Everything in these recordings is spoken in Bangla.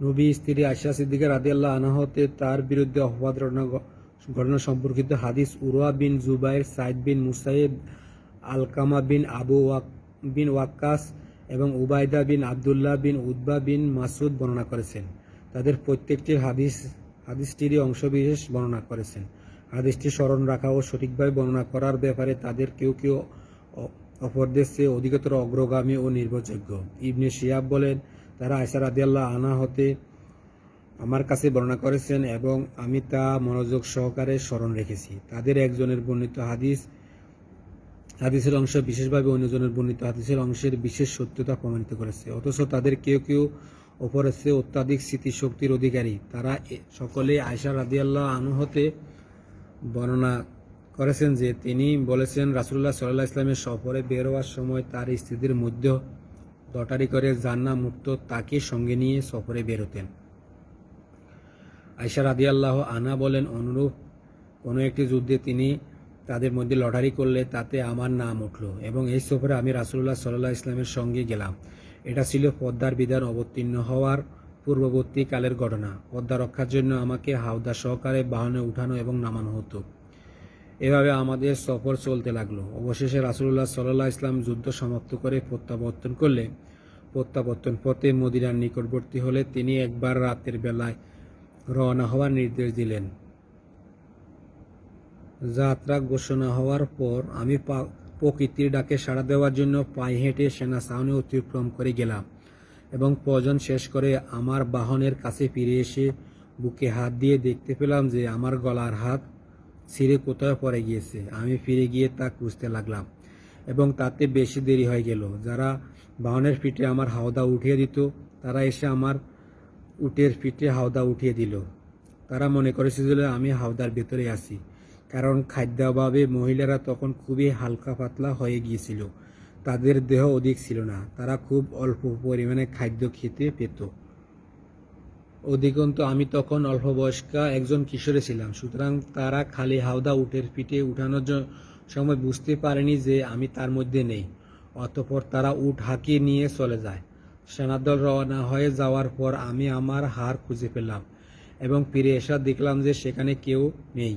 নবী, স্ত্রী আশা সিদ্দিকা রাদিয়াল্লাহ আনাহতে তার বিরুদ্ধে অপবাদ ঘটনা সম্পর্কিত হাদিস। Urwah bin Zubair Saeed bin Musayyib, Alqamah bin Abu walk, বিন ওয়াক্কাস এবং উবাইদা বিন আবদুল্লাহ বিন উদ্বা বিন মাসুদ বর্ণনা করেছেন। তাদের প্রত্যেকটির হাদিস, হাদিসটিরই অংশবিশেষ বর্ণনা করেছেন। হাদিসটি স্মরণ রাখা ও সঠিকভাবে বর্ণনা করার ব্যাপারে তাদের কেউ কেউ অপরদের চেয়ে অধিকতর অগ্রগামী ও নির্ভরযোগ্য। ইবনে শিয়াব বলেন তারা আয়সা রাদিয়াল্লাহ আনা হতে আমার কাছে বর্ণনা করেছেন এবং আমি তা মনোযোগ সহকারে স্মরণ রেখেছি। তাদের একজনের বর্ণিত হাদিস, হাদিসের অংশ বিশেষভাবে অন্যজনের বর্ণিত হাদিসের অংশের বিশেষ সত্যতা প্রমাণিত করেছে। অথচ তাদের কেউ কেউ অপরের অত্যাধিক স্মৃতিশক্তির অধিকারী। তারা সকলে আয়সা রাদিয়াল্লাহ আনু হতে বর্ণনা করেছেন যে তিনি বলেছেন রাসুল্লাহ সাল্লাহ ইসলামের সফরে বের হওয়ার সময় তার স্ত্রীদের মধ্যে লটারি করে জান্না মুক্ত তাকে সঙ্গে নিয়ে সফরে বেরোতেন। আয়সা রাদিয়াল্লাহ আনা বলেন, অনুরূপ, কোনো একটি যুদ্ধে তিনি তাদের মধ্যে লটারি করলে তাতে আমার নাম উঠল এবং এই সফরে আমি রাসুল্লাহ সাল্লাহ ইসলামের সঙ্গে গেলাম। এটা ছিল পদ্মার বিধান অবতীর্ণ হওয়ার পূর্ববর্তী কালের ঘটনা। পদ্মা রক্ষার জন্য আমাকে হাওদা সহকারে বাহনে উঠানো এবং নামানো হতো। এভাবে আমাদের সফর চলতে লাগল। অবশেষে রাসুল্লাহ সাল্লাহ ইসলাম যুদ্ধ সমাপ্ত করে প্রত্যাবর্তন করলে, প্রত্যাবর্তন পথে মদিনার নিকটবর্তী হলে তিনি একবার রাতের বেলায় রওনা হওয়ার নির্দেশ দিলেন। যাত্রা ঘোষণা হওয়ার পর আমি প্রকৃতির ডাকে সাড়া দেওয়ার জন্য পায়ে হেঁটে সেনা ছাউনি অতিক্রম করে গেলাম এবং প্রয়োজন শেষ করে আমার বাহনের কাছে ফিরে এসে বুকে হাত দিয়ে দেখতে পেলাম যে আমার গলার হাত ছিঁড়ে কোথায় পড়ে গিয়েছে? আমি ফিরে গিয়ে তা খুঁজতে লাগলাম এবং তাতে বেশি দেরি হয়ে গেল। যারা বাহনের পিঠে আমার হাওদা উঠিয়ে দিত, তারা এসে আমার উটের পিঠে হাওদা উঠিয়ে দিল। তারা মনে করেছিল আমি হাওদার ভেতরে আছি, কারণ খাদ্যাভাবে মহিলারা তখন খুবই হালকা পাতলা হয়ে গিয়েছিল। তাদের দেহ অধিক ছিল না, তারা খুব অল্প পরিমাণে খাদ্য খেতে পেত। অধিকন্ত আমি তখন অল্প বয়স্কা একজন কিশোরে ছিলাম। সুতরাং তারা খালি হাওদা উটের পিঠে উঠানোর সময় বুঝতে পারেনি যে আমি তার মধ্যে নেই। অতপর তারা উট হাঁকিয়ে নিয়ে চলে যায়। সেনাদল রওনা হয়ে যাওয়ার পর আমি আমার হার খুঁজে পেলাম এবং ফিরে এসা দেখলাম যে সেখানে কেউ নেই।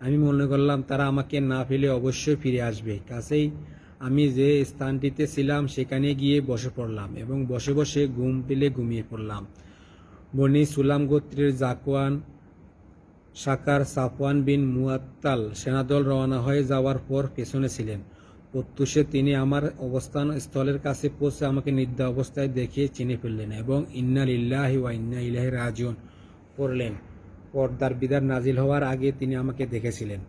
আমি মনে করলাম, তারা আমাকে না ফেলে অবশ্যই ফিরে আসবে। কাছেই আমি যে স্থানটিতে ছিলাম সেখানে গিয়ে বসে পড়লাম এবং বসে বসে ঘুম পেলে ঘুমিয়ে পড়লাম। বনি সুলাম গোত্রের জাকওয়ান সাকার সাফওয়ান বিন মুয়াত্তাল সেনাদল রওনা হয়ে যাওয়ার পর পেছনে ছিলেন। প্রত্যুষে তিনি আমার অবস্থান স্থলের কাছে পৌঁছে আমাকে নিদ্রা অবস্থায় দেখিয়ে চিনে ফেললেন এবং ইন্না লিল্লাহি ওয়া ইন্না ইলাহি রাজিউন পড়লেন পর্দার বিদার নাজিল হওয়ার আগে তিনি আমাকে দেখেছিলেন।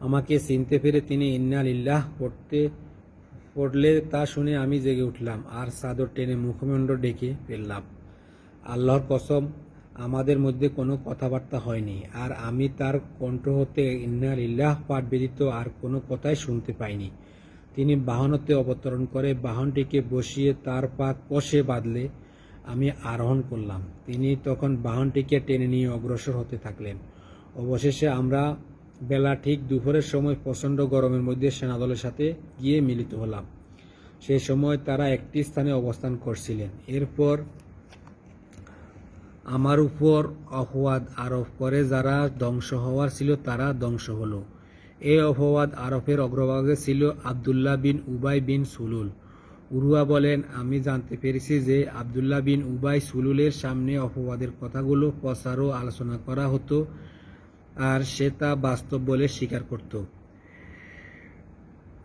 আমাকে চিনতে পেরে তিনি ইন্না লিল্লাহ পড়তে, পড়লে তা শুনে আমি জেগে উঠলাম আর চাদর টেনে মুখমণ্ড ডেকে ফেললাম। আল্লাহর কসম, আমাদের মধ্যে কোনো কথাবার্তা হয়নি। আর আমি তার কণ্ঠ হতে ইন্না লিল্লাহ পাঠ ব্যতীত আর কোনো কথাই শুনতে পাইনি। তিনি বাহনতে অবতরণ করে বাহনটিকে বসিয়ে তার পা কষে বাঁধলে আমি আরোহণ করলাম। তিনি তখন বাহনটিকে টেনে নিয়ে অগ্রসর হতে থাকলেন। অবশেষে আমরা বেলা ঠিক দুপুরের সময় প্রচণ্ড গরমের মধ্যে সেনাদলের সাথে গিয়ে মিলিত হলাম। সেই সময় তারা একটি স্থানে অবস্থান করছিলেন। এরপর আমার উপর অপবাদ আরোপ করে যারা ধ্বংস হওয়ার ছিল, তারা ধ্বংস হলো। এই অপবাদ আরোপের অগ্রভাগে ছিল আবদুল্লাহ বিন উবাই বিন সুলুল। উরুয়া বলেন, আমি জানতে পেরেছি যে আবদুল্লাহ বিন উবাই সুলুলের সামনে অপবাদের কথাগুলো প্রচার ও আলোচনা করা হতো আর সে তা বাস্তব বলে স্বীকার করত।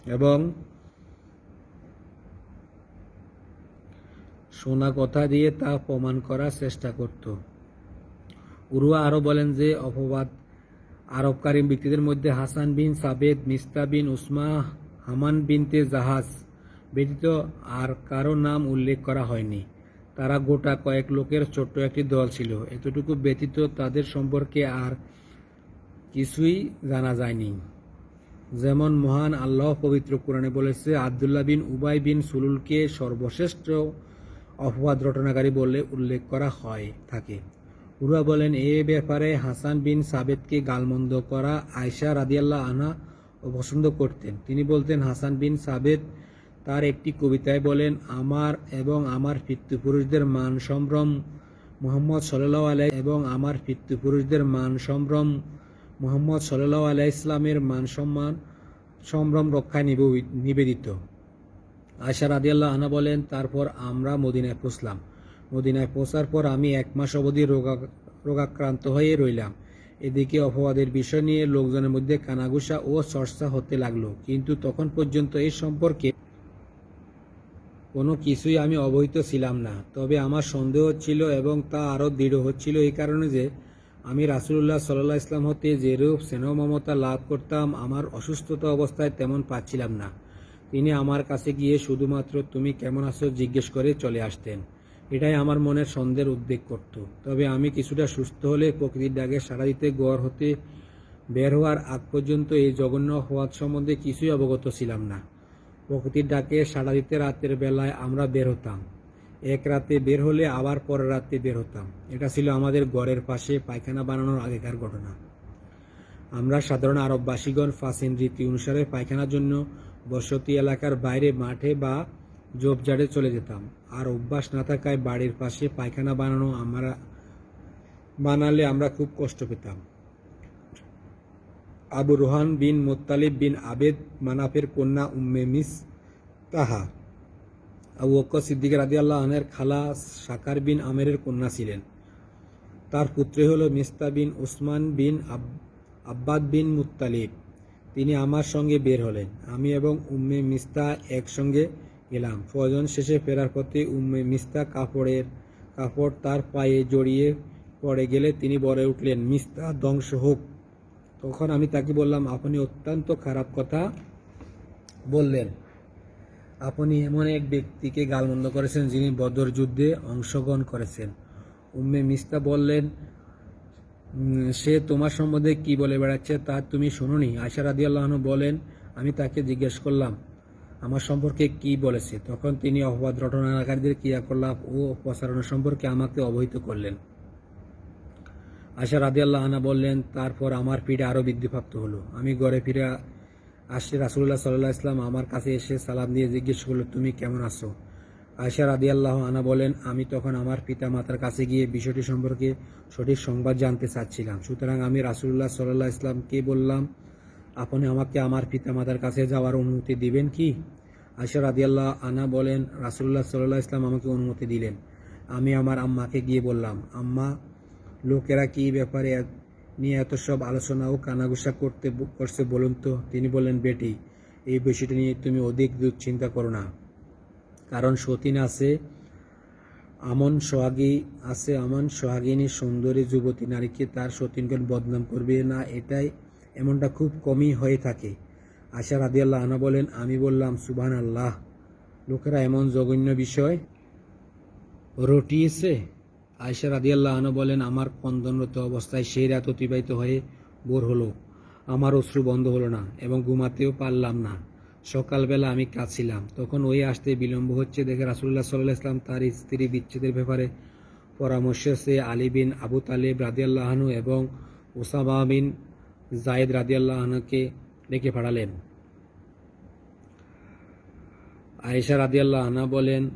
এবং শোনা কথা দিয়ে তা প্রমাণ করার চেষ্টা করত। উরুয়া আরও বলেন যে, অপবাদ আরবকারী ব্যক্তিদের মধ্যে হাসান বিন সাবেদ, মিস্তা বিন উসমা, হামান বিনতে জাহাজ ব্যতীত আর কারও নাম উল্লেখ করা হয়নি। তারা গোটা কয়েক লোকের ছোট্ট একটি দল ছিল। এতটুকু ব্যতীত তাদের সম্পর্কে আর কিছুই জানা যায়নি। যেমন মহান আল্লাহ পবিত্র কোরআনে বলেছে, আবদুল্লাহ বিন উবাই বিন সুলুলকে সর্বশ্রেষ্ঠ অপবাদ রটনাকারী বলে উল্লেখ করা হয় থাকে। উরুয়া বলেন, এ ব্যাপারে হাসান বিন সাবেদকে গালমন্দ করা আয়সা রাদিয়াল্লাহ আনহা পছন্দ করতেন। তিনি বলতেন, হাসান বিন সাবেদ তার একটি কবিতায় বলেন, আমার এবং আমার পিতৃপুরুষদের মান সম্ভ্রম মোহাম্মদ সাল্লাহ আলাই এবং আমার পিতৃপুরুষদের মান সম্ভ্রম মোহাম্মদ সাল্লাহ আলাই ইসলামের মান সম্মান সম্ভ্রম রক্ষায় নিবেদিত। আয়সা রাদিয়াল্লাহ আনা বলেন, তারপর আমরা মদিনায় পৌঁছলাম। মদিনায় পৌঁছার পর আমি এক মাস অবধি রোগা, রোগাক্রান্ত হয়ে রইলাম। এদিকে অপবাদের বিষয় নিয়ে লোকজনের মধ্যে কানাঘুষা ও চর্চা হতে লাগল। কিন্তু তখন পর্যন্ত এই সম্পর্কে কোনো কিছুই আমি অবহিত ছিলাম না। তবে আমার সন্দেহ ছিল এবং তা আরও দৃঢ় হচ্ছিল এই কারণে যে আমি রাসুলুল্লাহ সাল্লাহ ইসলাম হতে যেরূপ স্নেহ মমতা লাভ করতাম, আমার অসুস্থতা অবস্থায় তেমন পাচ্ছিলাম না। তিনি আমার কাছে গিয়ে শুধুমাত্র, তুমি কেমন আছো? জিজ্ঞেস করে চলে আসতেন। এটাই আমার মনের সন্দেহের উদ্বেগ করত। তবে আমি কিছুটা সুস্থ হলে প্রকৃতির ডাকে সাড়া দিতে গড় হতে বের হওয়ার আগ পর্যন্ত এই জঘন্য হওয়ার সম্বন্ধে কিছুই অবগত ছিলাম না। প্রকৃতির ডাকে সাড়া দিতে রাতের বেলায় আমরা বের হতাম। এক রাতে বের হলে আবার পরের রাতে বের হতাম। এটা ছিল আমাদের গড়ের পাশে পায়খানা বানানোর আগেকার ঘটনা। আমরা সাধারণ আরববাসীগণ ফাসিন রীতি অনুসারে পায়খানার জন্য বসতি এলাকার বাইরে মাঠে বা জোপঝাড়ে চলে যেতাম। আর অভ্যাস না থাকায় বাড়ির পাশে পায়খানা বানানো আমরা, বানালে আমরা খুব কষ্ট পেতাম। আবু রোহান বিন মোত্তালিব বিন আবেদ মানাফের কন্যা উম্মে মিস তাহা। আবু বকর সিদ্দিক রাদি আল্লাহনের খালা সাকার বিন আমেরের কন্যা ছিলেন। তার পুত্রই হল মিস্তা বিন উসমান বিন আব- আব্বাদ বিন মুত্তালিব। তিনি আমার সঙ্গে বের হলেন। আমি এবং উম্মে মিস্তা একসঙ্গে গেলাম। ফজন শেষে ফেরার পথে উম্মে মিস্তা কাপড়ের কাপড় তার পায়ে জড়িয়ে পড়ে গেলে তিনি বলে উঠলেন মিস্তা ধ্বংস হোক। তখন আমি তাকে বললাম আপনি অত্যন্ত খারাপ কথা বললেন। আপনি এমন এক ব্যক্তিকে গালমন্দ করেছেন যিনি বদর যুদ্ধে অংশগ্রহণ করেছেন। উম্মে মিস্তা বললেন "উম, সে তোমার সম্বন্ধে কি বলে বেড়াচ্ছে তা তুমি শুনোনি। আশা রাদি আল্লাহন বলেন, আমি তাকে জিজ্ঞেস করলাম, আমার সম্পর্কে কি বলেছে? তখন তিনি অপবাদ রটনাকারীদের ক্রিয়াকলাপ ও প্রসারণ সম্পর্কে আমাকে অবহিত করলেন। আশা রাদি আল্লাহ আনা বললেন, তারপর আমার পিঠে আরও বৃদ্ধিপ্রাপ্ত হলো। আমি ঘরে ফিরে আসলে রাসুল্লাহ সাল্লাহ ইসলাম আমার কাছে এসে সালাম দিয়ে জিজ্ঞেস করল, তুমি কেমন আছো? আয়সা রাদি আল্লাহ আনা বলেন, আমি তখন আমার পিতা মাতার কাছে গিয়ে বিষয়টি সম্পর্কে সঠিক সংবাদ জানতে চাচ্ছিলাম। সুতরাং আমি রাসুল্লাহ সাল্লাহ ইসলামকে বললাম, আপনি আমাকে আমার পিতা মাতার কাছে যাওয়ার অনুমতি দিবেন কি? আয়সা রাদি আল্লাহ আনা বলেন রাসুল্লাহ সাল্লাহ ইসলাম আমাকে অনুমতি দিলেন। আমি আমার আম্মাকে গিয়ে বললাম, আম্মা, লোকেরা কি ব্যাপারে নিয়ে এত সব আলোচনা ও কানাঘুষা করতে করছে বলুন তো? তিনি বললেন, বেটি, এই বিষয়টি নিয়ে তুমি অধিক দুশ্চিন্তা করো না। কারণ সতীন আছে, আমন সোহাগী আছে, আমন সোহাগিনী সুন্দরী যুবতী নারীকে তার সতীনগণ বদনাম করবে না, এটাই এমনটা খুব কমই হয়ে থাকে। আশা রাদিয়াল্লাহ আনা বলেন, আমি বললাম সুবহান আল্লাহ লোকেরা এমন জঘন্য বিষয় রটিয়েছে? আয়সা রাদিয়াল্লাহ আনু বলেন, আমার কন্দনরত অবস্থায় সেই রাত অতিবাহিত হয়ে ভোর হলো। আমার অশ্রু বন্ধ হলো না এবং ঘুমাতেও পারলাম না। সকালবেলা আমি কাঁদছিলাম তখন ওই আসতে বিলম্ব হচ্ছে দেখে রাসুল্লাহ সাল্লাহ ইসলাম তার স্ত্রী বিচ্ছেদের ব্যাপারে পরামর্শ সে আলী বিন আবু তালেব রাদিয়াল্লাহনু এবং ওসামা বিন জায়েদ রাদিয়াল্লাহনুকে ডেকে পাঠালেন। আয়েশা রাদিয়াল্লাহ আনা বলেন,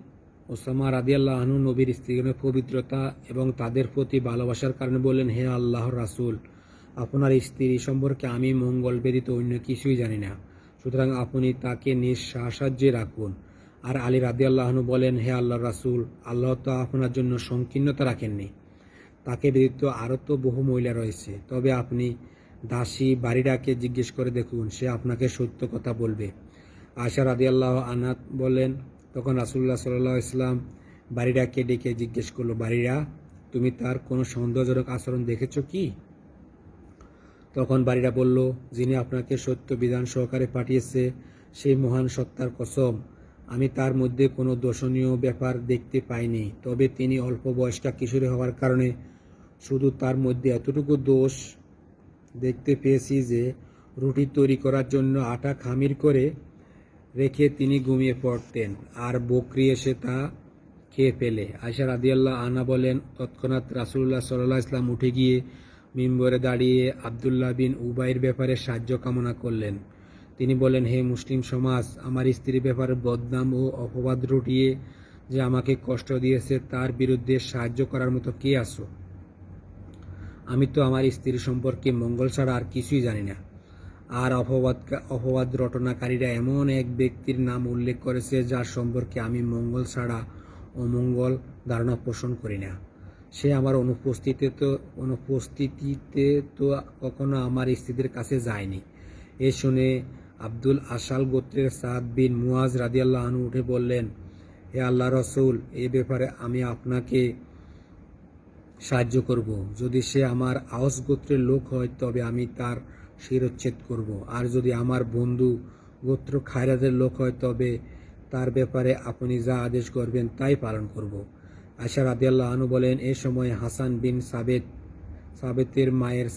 ওসামা রাদিয়াল্লাহ আনু নবীর স্ত্রীগণের পবিত্রতা এবং তাদের প্রতি ভালোবাসার কারণে বললেন, হে আল্লাহর রাসূল, আপনার স্ত্রী সম্পর্কে আমি মঙ্গল ব্যতীত অন্য কিছুই জানি না। সুতরাং আপনি তাকে নিজ সাহায্যে রাখুন। আর আলী রাদিয়াল্লাহ আনহু বলেন, হে আল্লাহ রাসূল, আল্লাহ তো আপনার জন্য সংকীর্ণতা রাখেননি। তাকে ব্যতীত আরও তো বহু মহিলা রয়েছে। তবে আপনি দাসী বাড়িটাকে জিজ্ঞেস করে দেখুন, সে আপনাকে সত্য কথা বলবে। আশা রাদি আল্লাহ আনাত বলেন, তখন রাসুল্লাহ সাল্লাহ ইসলাম বাড়িরাকে ডেকে জিজ্ঞেস করল, বাড়িরা, তুমি তার কোনো সন্দেহজনক আচরণ দেখেছ কি? তখন বাড়িরা বলল, যিনি আপনাকে সত্য বিধান সহকারে পাঠিয়েছে, সেই মহান সত্তার কসম। আমি তার মধ্যে কোনো দোষণীয় ব্যাপার দেখতে পাইনি। তবে তিনি অল্প বয়সটা কিশোরী হওয়ার কারণে শুধু তার মধ্যে এতটুকু দোষ দেখতে পেয়েছি যে, রুটি তৈরি করার জন্য আটা খামির করে রেখে তিনি ঘুমিয়ে পড়তেন আর বকরি এসে তা খেয়ে ফেলে। আয়সা রাদিয়াল্লাহ আনা বলেন, তৎক্ষণাৎ রাসুল্লাহ সাল্লাহ ইসলাম উঠে গিয়ে মিম্বরে দাঁড়িয়ে আবদুল্লাহ বিন উবাইয়ের ব্যাপারে সাহায্য কামনা করলেন। তিনি বলেন হে মুসলিম সমাজ, আমার স্ত্রীর ব্যাপারে বদনাম ও অপবাদ রটিয়ে যে আমাকে কষ্ট দিয়েছে, তার বিরুদ্ধে সাহায্য করার মতো কে আসো আমি তো আমার স্ত্রী সম্পর্কে মঙ্গল ছাড়া আর কিছুই জানি না। আর অপবাদ অপবাদ রটনাকারীরা এমন এক ব্যক্তির নাম উল্লেখ করেছে, যার সম্পর্কে আমি মঙ্গল ছাড়া অমঙ্গল ধারণা পোষণ করি না। সে আমার অনুপস্থিতিতে তো অনুপস্থিতিতে তো কখনো আমার স্ত্রীদের কাছে যায়নি। এ শুনে আব্দুল আসাল গোত্রের সাদ বিন মুয়াজ রাদিয়াল্লাহ আনহু উঠে বললেন, হে আল্লাহ রসুল, এ ব্যাপারে আমি আপনাকে সাহায্য করব। যদি সে আমার আওস গোত্রের লোক হয়, তবে আমি তার শিরচ্ছেদ করব। আর যদি আমার বন্ধু গোত্র খায়রাদের লোক হয়, তবে তার ব্যাপারে আপনি যা আদেশ করবেন, তাই পালন করব। আশা রাদিয়াল্লাহ আনু বলেন, এ সময় হাসান বিন সাবেত, সাবেতের মায়ের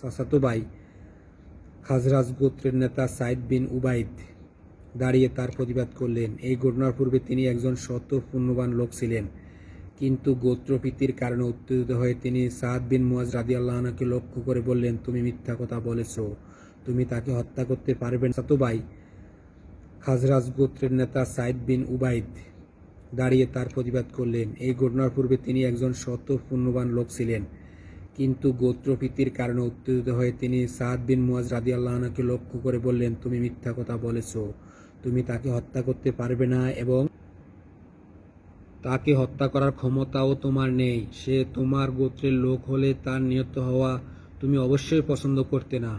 সাসাতো ভাই খাজরাজ গোত্রের নেতা সাইদ বিন উবাইদ দাঁড়িয়ে তার প্রতিবাদ করলেন। এই ঘটনার পূর্বে তিনি একজন শত পুণ্যবান লোক ছিলেন। কিন্তু গোত্রপ্রীতির কারণে উত্তেজিত হয়ে তিনি সাদ বিন মুয়াজ রাদি আল্লাহকে লক্ষ্য করে বললেন, তুমি মিথ্যা কথা বলেছ। তুমি তাকে হত্যা করতে পারবে না। তো ভাই খাজরাজ গোত্রের নেতা সাইদ বিন উবাইদ দাঁড়িয়ে তার প্রতিবাদ করলেন। এই ঘটনার পূর্বে তিনি একজন শত পুণ্যবান লোক ছিলেন। কিন্তু গোত্রপ্রীতির কারণে উত্তেজিত হয়ে তিনি সাদ বিন মুয়াজ রাদি আল্লাহকে লক্ষ্য করে বললেন, তুমি মিথ্যা কথা বলেছ। তুমি তাকে হত্যা করতে পারবে না এবং তাকে হত্যা করার ক্ষমতাও তোমার নেই। সে তোমার গোত্রের লোক হলে তার নিহত হওয়া তুমি অবশ্যই পছন্দ করতে না।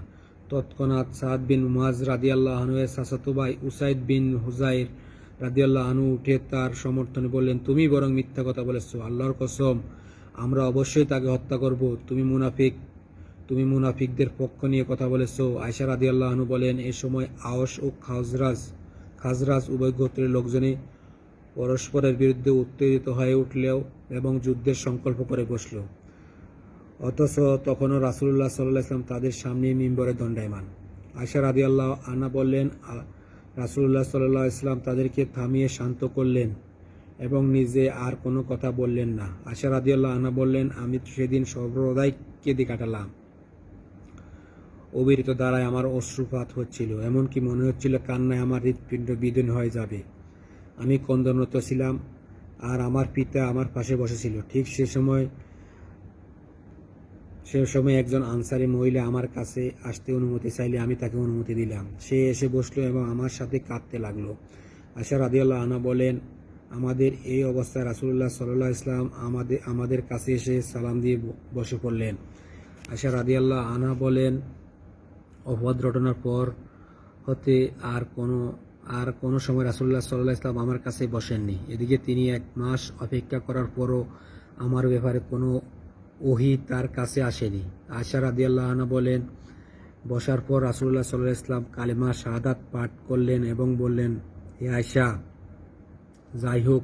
তৎক্ষণাৎ সাদ বিন মুয়াজ রাদিয়াল্লাহ আনুয়ের সাসাতো ভাই উসাইদ বিন হুজাইর রাদিয়াল্লাহ আনু উঠে তার সমর্থনে বললেন, তুমি বরং মিথ্যা কথা বলেছ, আল্লাহর কসম। আমরা অবশ্যই তাকে হত্যা করব। তুমি মুনাফিক। তুমি মুনাফিকদের পক্ষ নিয়ে কথা বলেছ। আয়সা রাদিয়াল্লাহ আনু বলেন, এ সময় আওস ও খাজরাজ খাজরাজ উভয় গোত্রের লোকজনই পরস্পরের বিরুদ্ধে উত্তেজিত হয়ে উঠলেও এবং যুদ্ধের সংকল্প করে বসল অথচ তখনও রাসুল্লাহ সাল্লাহ ইসলাম তাদের সামনে মিম্বরে দণ্ডায়মান। আয়সা রাদি আল্লাহ আনা বললেন রাসুল্লাহ সাল্লাহ ইসলাম তাদেরকে থামিয়ে শান্ত করলেন এবং নিজে আর কোনো কথা বললেন না। আশা রাদিয়াল্লাহ আনা বললেন, আমি সেদিন সর্বদাই কেঁদে কাটালাম। অবিরিত দ্বারায় আমার অশ্রুপাত হচ্ছিল, এমনকি মনে হচ্ছিল কান্নায় আমার হৃৎপিণ্ড বিদীন হয়ে যাবে। আমি কন্দনরত ছিলাম আর আমার পিতা আমার পাশে বসেছিল। ঠিক সে সময় সে সময় একজন আনসারি মহিলা আমার কাছে আসতে অনুমতি চাইলে আমি তাকে অনুমতি দিলাম। সে এসে বসল এবং আমার সাথে কাঁদতে লাগল। আশা রাদিয়াল্লাহ আনা বলেন, আমাদের এই অবস্থায় রাসুল্লাহ সাল্লাহ ইসলাম আমাদের আমাদের কাছে এসে সালাম দিয়ে বসে পড়লেন। আশা রাদিয়াল্লাহ আনা বলেন, অপবাদ রটনার পর হতে আর কোনো আর কোনো সময় রাসুল্লাহ সাল্লাহ ইসলাম আমার কাছে বসেননি। এদিকে তিনি এক মাস অপেক্ষা করার পরও আমার ব্যাপারে কোনো ওহি তার কাছে আসেনি। আশা রাদিয়াল্লাহ আনা বলেন, বসার পর রাসুল্লাহ সাল্লাহ ইসলাম কালেমা শাহাদাত পাঠ করলেন এবং বললেন, হে আয়সা যাই হোক,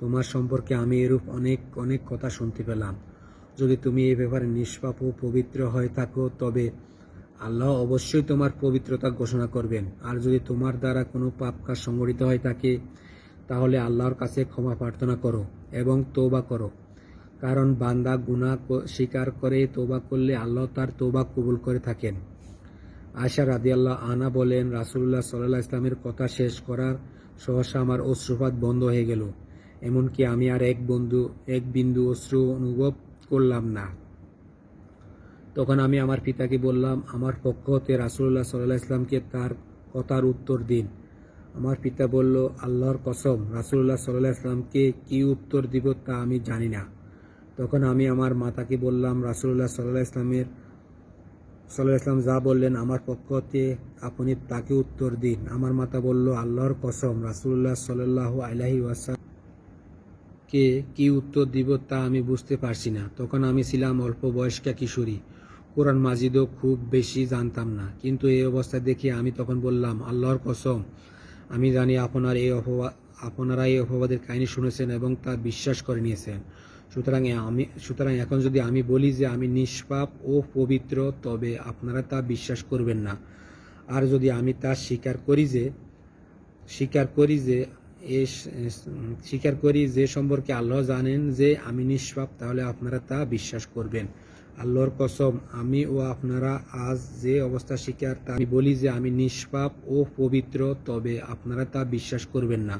তোমার সম্পর্কে আমি এরূপ অনেক অনেক কথা শুনতে পেলাম। যদি তুমি এই ব্যাপারে নিষ্পাপ ও পবিত্র হয়ে থাকো, তবে আল্লাহ অবশ্যই তোমার পবিত্রতা ঘোষণা করবেন। আর যদি তোমার দ্বারা কোনো পাপ কাজ সংগঠিত হয়ে থাকে, তাহলে আল্লাহর কাছে ক্ষমা প্রার্থনা করো এবং তৌবা করো। কারণ বান্দা গুনাহ স্বীকার করে তোবা করলে আল্লাহ তার তোবা কবুল করে থাকেন। আশা রাদিয়াল্লাহ আনা বলেন রাসুল্লাহ সাল্লাহ ইসলামের কথা শেষ করার সহসা আমার অশ্রুপাত বন্ধ হয়ে গেল। এমনকি আমি আর এক বন্ধু, এক বিন্দু অশ্রু অনুভব করলাম না। তখন আমি আমার পিতাকে বললাম, আমার পক্ষ হতে রাসুল্লাহ সাল্লাহ ইসলামকে তার কথার উত্তর দিন। আমার পিতা বলল, আল্লাহর কসম রাসুল্লাহ সাল্লাহ ইসলামকে কি উত্তর দিব তা আমি জানি না। তখন আমি আমার মাতাকে বললাম রাসুল্লাহ সাল্লাহ ইসলামের সাল্লাহ ইসলাম যা বললেন, আমার পক্ষ হতে আপনি তাকে উত্তর দিন। আমার মাতা বলল, আল্লাহর কসম রাসুল্লাহ সাল্লাহ আলাহি ওয়াসাল কে কি উত্তর দিব তা আমি বুঝতে পারছি না। তখন আমি ছিলাম অল্প বয়স্কা কিশোরী। কোরআন মাজিদও খুব বেশি জানতাম না। কিন্তু এই অবস্থায় দেখে আমি তখন বললাম, আল্লাহর কসম, আমি জানি আপনার এই অপবাদ আপনারা এই অপবাদের কাহিনী শুনেছেন এবং তা বিশ্বাস করে নিয়েছেন। সুতরাং আমি সুতরাং এখন যদি আমি বলি যে আমি নিষ্পাপ ও পবিত্র, তবে আপনারা তা বিশ্বাস করবেন না। আর যদি আমি তা স্বীকার করি যে স্বীকার করি যে এ স্বীকার করি যে সম্পর্কে আল্লাহ জানেন যে আমি নিষ্পাপ, তাহলে আপনারা তা বিশ্বাস করবেন। আল্লাহর কসম, আমি ও আপনারা আজ যে অবস্থা স্বীকার, তা আমি বলি যে আমি নিষ্পাপ ও পবিত্র, তবে আপনারা তা বিশ্বাস করবেন না।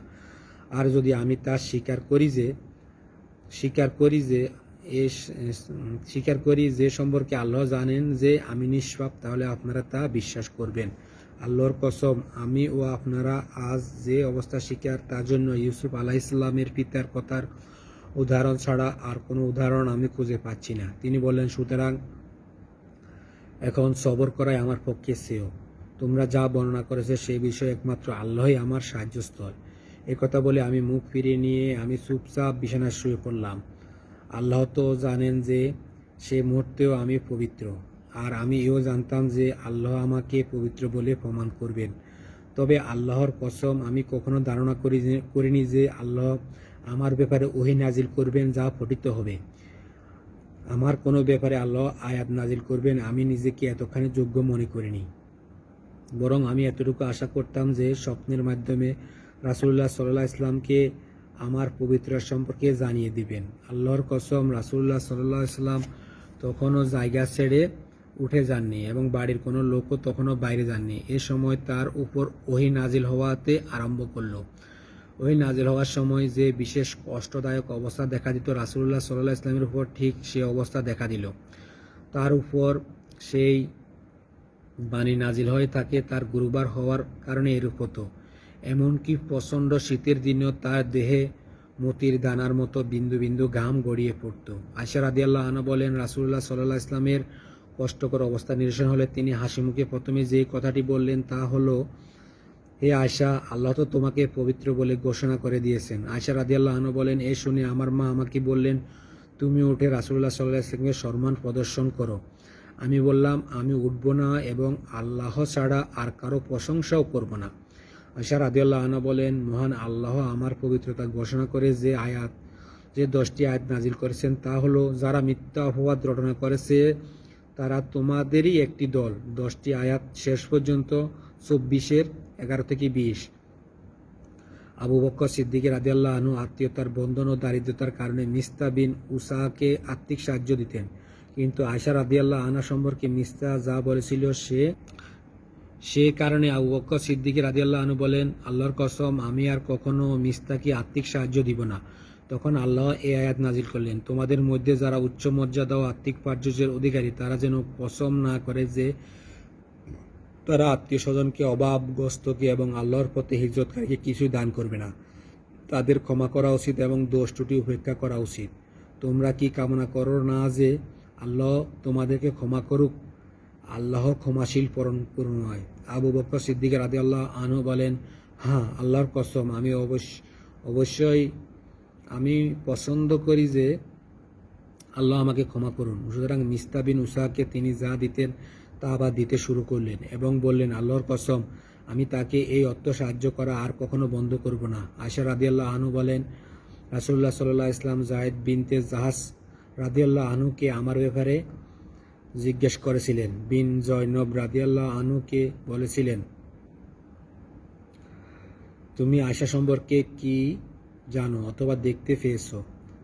আর যদি আমি তা স্বীকার করি যে স্বীকার করি যে এ স্বীকার করি যে সম্পর্কে আল্লাহ জানেন যে আমি নিষ্পাপ, তাহলে আপনারা তা বিশ্বাস করবেন। আল্লাহর কসম, আমি ও আপনারা আজ যে অবস্থা শিকার তার জন্য ইউসুফ আলাহ ইসলামের পিতার কথার উদাহরণ ছাড়া আর কোনো উদাহরণ আমি খুঁজে পাচ্ছি না। তিনি বললেন, সুতরাং এখন সবর করাই আমার পক্ষে শ্রেয়। তোমরা যা বর্ণনা করেছে সেই বিষয়ে একমাত্র আল্লাহই আমার সাহায্যস্থল। কথা বলে আমি মুখ ফিরিয়ে নিয়ে আমি চুপচাপ বিছানায় শুয়ে পড়লাম। আল্লাহ তো জানেন যে সে মুহূর্তেও আমি পবিত্র। আর আমি এও জানতাম যে আল্লাহ আমাকে পবিত্র বলে প্রমাণ করবেন। তবে আল্লাহর কসম আমি কখনো ধারণা করি করিনি যে আল্লাহ আমার ব্যাপারে ওহি নাজিল করবেন যা পঠিত হবে। আমার কোনো ব্যাপারে আল্লাহ আয়াত নাজিল করবেন আমি নিজেকে এতখানি যোগ্য মনে করিনি। বরং আমি এতটুকু আশা করতাম যে স্বপ্নের মাধ্যমে রাসুল্লাহ সাল্লাহ ইসলামকে আমার পবিত্র সম্পর্কে জানিয়ে দিবেন। আল্লাহর কসম রাসুল্লাহ সাল্লাহ ইসলাম তখনও জায়গা ছেড়ে উঠে যাননি এবং বাড়ির কোনো লোকও তখনও বাইরে যাননি। এ সময় তার উপর ওহি নাজিল হওয়াতে আরম্ভ করল। ওই নাজিল হওয়ার সময় যে বিশেষ কষ্টদায়ক অবস্থা দেখা দিত রাসুল্লাহ সাল্লাহ ইসলামের উপর, ঠিক সে অবস্থা দেখা দিল। তার উপর সেই বাণী নাজিল হয়ে থাকে, তার গুরুবার হওয়ার কারণে এরূপ হতো। এমনকি প্রচণ্ড শীতের দিনেও তার দেহে মতির দানার মতো বিন্দু বিন্দু ঘাম গড়িয়ে পড়ত। আয়সা রাদিয়াল্লাহ আনা বলেন রাসুল্লাহ সাল্লাহ ইসলামের কষ্টকর অবস্থা নিরসন হলে তিনি হাসি মুখে প্রথমে যে কথাটি বললেন তা হলো, হে আয়সা আল্লাহ তো তোমাকে পবিত্র বলে ঘোষণা করে দিয়েছেন। আয়সা রাদিয়াল্লাহ আনু বলেন, এ শুনে আমার মা আমাকে বললেন, তুমি উঠে রাসুল্লাহ সাল্লাহ ইসলামকে সম্মান প্রদর্শন করো। আমি বললাম, আমি উঠব না এবং আল্লাহ ছাড়া আর কারও প্রশংসাও করব না। আয়সা রাদিয়াল্লাহ আনা বলেন, মহান আল্লাহ আমার পবিত্রতা ঘোষণা করে যে আয়াত, যে দশটি আয়াত নাজিল করেছেন তা হলো, যারা মিথ্যা অপবাদ রটনা করেছে, তারা তোমাদেরই একটি দল। দশটি আয়াত শেষ পর্যন্ত চব্বিশের এগারো থেকে বিশ। আবু বক্কর সিদ্দিকের রাদিয়াল্লাহ আনু আত্মীয়তার বন্ধন ও দারিদ্রতার কারণে মিস্তা বিন উসাকে আর্থিক সাহায্য দিতেন। কিন্তু আয়সা রাদিয়াল্লাহ আনা সম্পর্কে মিস্তা যা বলেছিল সে সে কারণে আবু বক্কর সিদ্দিক রাদিয়াল্লাহ আনু বলেন, আল্লাহর কসম, আমি আর কখনো মিস্তাকে আর্থিক সাহায্য দিব না। তখন আল্লাহ এ আয়াত নাজিল করলেন, তোমাদের মধ্যে যারা উচ্চ মর্যাদা ও আর্থিক প্রাচুর্যের অধিকারী, তারা যেন কসম না করে যে তারা আত্মীয় স্বজনকে অভাবগ্রস্তকে এবং আল্লাহর পথে হিজরতকারীকে কিছুই দান করবে না। তাদের ক্ষমা করা উচিত এবং দোষ ত্রুটি উপেক্ষা করা উচিত। তোমরা কি কামনা করো না যে আল্লাহ তোমাদেরকে ক্ষমা করুক? আল্লাহ ক্ষমাশীল পরম করুণায় আবু বকর সিদ্দিক রাদি আল্লাহ আনহু বলেন হ্যাঁ আল্লাহর কসম, আমি অবশ্য, অবশ্যই, আমি পছন্দ করি যে আল্লাহ আমাকে ক্ষমা করুন। সুতরাং মিস্তা বিন উসাকে তিনি যা দিতেন, তা আবার দিতে শুরু করলেন এবং বললেন, আল্লাহর কসম, আমি তাকে এই অর্থ সাহায্য করা আর কখনো বন্ধ করব না। আশা রাদিয়াল্লাহ আনু বলেন রাসুল্লাহ সাল্লাহ ইসলাম জায়েদ বিনতে জাহাজ রাদিয়াল্লাহ আনুকে আমার ব্যাপারে জিজ্ঞেস করেছিলেন, বিন জয়নব রাদিয়াল্লাহ আনুকে বলেছিলেন, তুমি আশা সম্পর্কে কি জানো অথবা দেখতে পেয়েছ?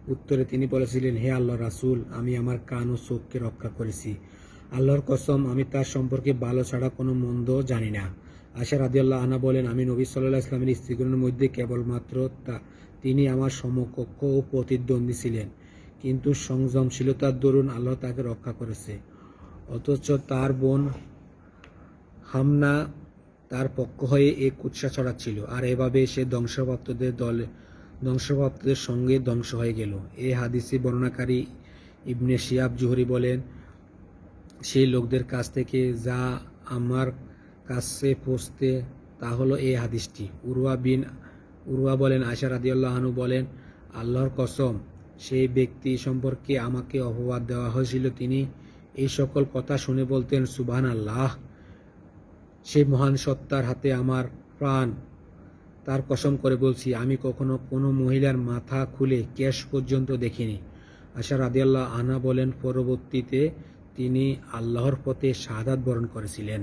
উত্তরে তিনি বলেছিলেন, হে আল্লাহ রাসূল, আমি আমার কান ও চোখকে রক্ষা করেছি। আল্লাহর কসম, আমি তার সম্পর্কে ভালো ছাড়া কোনো মন্দ জানি না। আশা রাদিয়াল্লাহ আনা বলেন, আমি নবী সাল্লাহ ইসলামের স্ত্রীগুলোর মধ্যে কেবলমাত্র তা, তিনি আমার সমকক্ষ ও প্রতিদ্বন্দ্বী ছিলেন। কিন্তু সংযমশীলতার দরুন আল্লাহ তাকে রক্ষা করেছে। অথচ তার বোন হামনা তার পক্ষ হয়ে এক কুৎসা ছড়াচ্ছিল। আর এভাবে সে ধ্বংসপ্রাপ্তদের দলে, ধ্বংসপ্রাপ্তদের সঙ্গে ধ্বংস হয়ে গেল। এ হাদিসে বর্ণনাকারী ইবনে শিয়াব জুহরি বলেন, সেই লোকদের কাছ থেকে যা আমার কাছে পৌঁছতে, তা হলো এই হাদিসটি। উরওয়া বিন, উরওয়া বলেন আশা রাদিয়াল্লাহ আনু বলেন, আল্লাহর কসম, সেই ব্যক্তি সম্পর্কে আমাকে অপবাদ দেওয়া হয়েছিল। তিনি এই সকল কথা শুনে বলতেন সুবহান আল্লাহ সেই মহান সত্তার হাতে আমার প্রাণ। তার কসম করে বলছি, আমি কখনো কোনো মহিলার মাথা খুলে ক্যাশ পর্যন্ত দেখিনি। আশা রাদিয়াল্লাহ আনা বলেন, পরবর্তীতে তিনি আল্লাহর পথে শাহাদাত বরণ করেছিলেন।